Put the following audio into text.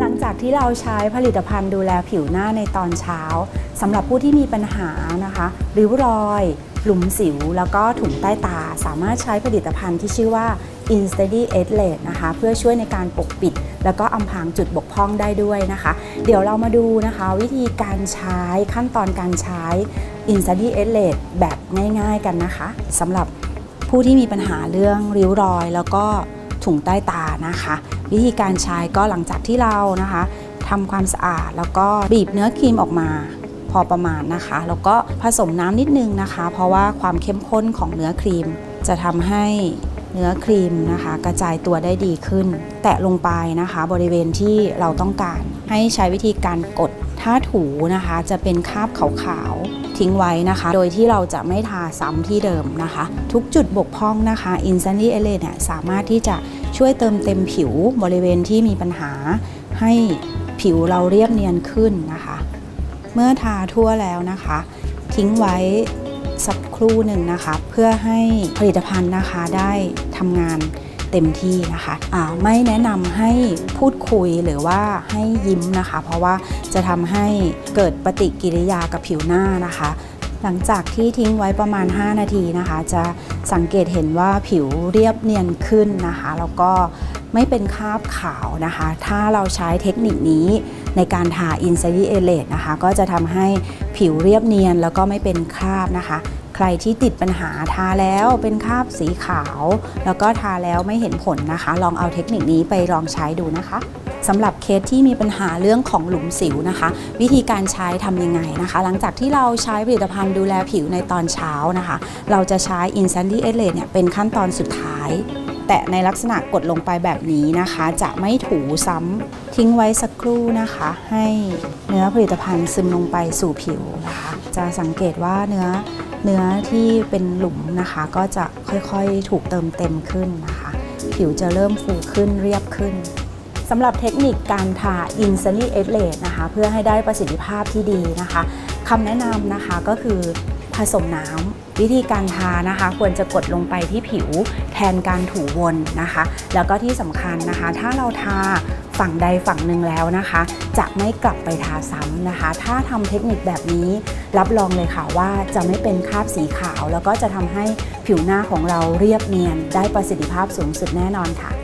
หลังจากที่เราใช้ผลิตภัณฑ์ดูแลผิวหน้าในตอนเช้าสำหรับผู้ที่มีปัญหานะคะริ้วรอยหลุมสิว แล้วก็ถุงใต้ตา สามารถใช้ผลิตภัณฑ์ที่ชื่อว่า Instady e d l e t นะคะเพื่อช่วยในการปกปิด แล้วก็อำพรางจุดบกพร่องได้ด้วยนะคะ เดี๋ยวเรามาดูนะคะ วิธีการใช้ขั้นตอนการใช้ Instady e d l e t แบบง่ายๆกันนะคะสำหรับผู้ที่มีปัญหาเรื่องริ้วรอย แล้วก็ ถุงใต้ตานะคะ วิธีการใช้ก็หลังจากที่เรานะคะทำความสะอาดแล้วก็บีบเนื้อครีมออกมาพอประมาณนะคะ แล้วก็ผสมน้ำนิดนึงนะคะ เพราะว่าความเข้มข้นของเนื้อครีม จะทำให้เนื้อครีมนะคะ กระจายตัวได้ดีขึ้น แตะลงไปนะคะ บริเวณที่เราต้องการ ให้ใช้วิธีการกดถ้าถูนะคะ จะเป็นคราบขาวๆทิ้งไว้นะคะ โดยที่เราจะไม่ทาซ้ำที่เดิมนะคะ ทุกจุดบกพร่องนะคะ Instantly e l e เนี่ยสามารถที่จะ ช่วยเติมเต็มผิวบริเวณที่มีปัญหา ให้ผิวเราเรียบเนียนขึ้นนะคะ เมื่อทาทั่วแล้วนะคะ ทิ้งไว้สักครู่หนึ่งนะคะเพื่อให้ผลิตภัณฑ์นะคะได้ทำงานเต็มที่นะคะะไม่แนะนำให้พูดคุยหรือว่าให้ยิ้มนะคะ เพราะว่าจะทำให้เกิดปฏิกิริยากับผิวหน้านะคะ หลังจากที่ทิ้งไว้ประมาณ 5 นาทีนะคะ จะสังเกตเห็นว่าผิวเรียบเนียนขึ้นนะคะ แล้วก็ไม่เป็นคราบขาวนะคะ ถ้าเราใช้เทคนิคนี้ในการทา i n s i d e e l a t e นะคะ ก็จะทำให้ผิวเรียบเนียนแล้วก็ไม่เป็นคราบนะคะ ใครที่ติดปัญหาทาแล้วเป็นคราบสีขาว แล้วก็ทาแล้วไม่เห็นผลนะคะ ลองเอาเทคนิคนี้ไปลองใช้ดูนะคะ สำหรับเคสที่มีปัญหาเรื่องของหลุมสิวนะคะ วิธีการใช้ทำยังไงนะคะ หลังจากที่เราใช้ผลิตภัณฑ์ดูแลผิวในตอนเช้านะคะ เราจะใช้ Insandy e l a t e เนี่ยเป็นขั้นตอนสุดท้าย แต่ในลักษณะกดลงไปแบบนี้นะคะ จะไม่ถูซ้ำทิ้งไว้สักครู่นะคะ ให้เนื้อผลิตภัณฑ์ซึมลงไปสู่ผิวนะคะ จะสังเกตว่าเนื้อเนื้อที่เป็นหลุมนะคะ ก็จะค่อยๆถูกเติมเต็มขึ้นนะคะ ผิวจะเริ่มฟูขึ้นเรียบขึ้น สำหรับเทคนิคการทา i n s a n i e l a t e นะคะเพื่อให้ได้ประสิทธิภาพที่ดีนะคะคำแนะนำนะคะก็คือผสมน้ำวิธีการทานะคะ ควรจะกดลงไปที่ผิวแทนการถูวนนะคะ แล้วก็ที่สำคัญนะคะ ถ้าเราทาฝั่งใดฝั่งหนึ่งแล้วนะคะ จะไม่กลับไปทาซ้ำนะคะ ถ้าทำเทคนิคแบบนี้ รับรองเลยค่ะว่าจะไม่เป็นคราบสีขาว แล้วก็จะทำให้ผิวหน้าของเราเรียบเนียน ได้ประสิทธิภาพสูงสุดแน่นอนค่ะ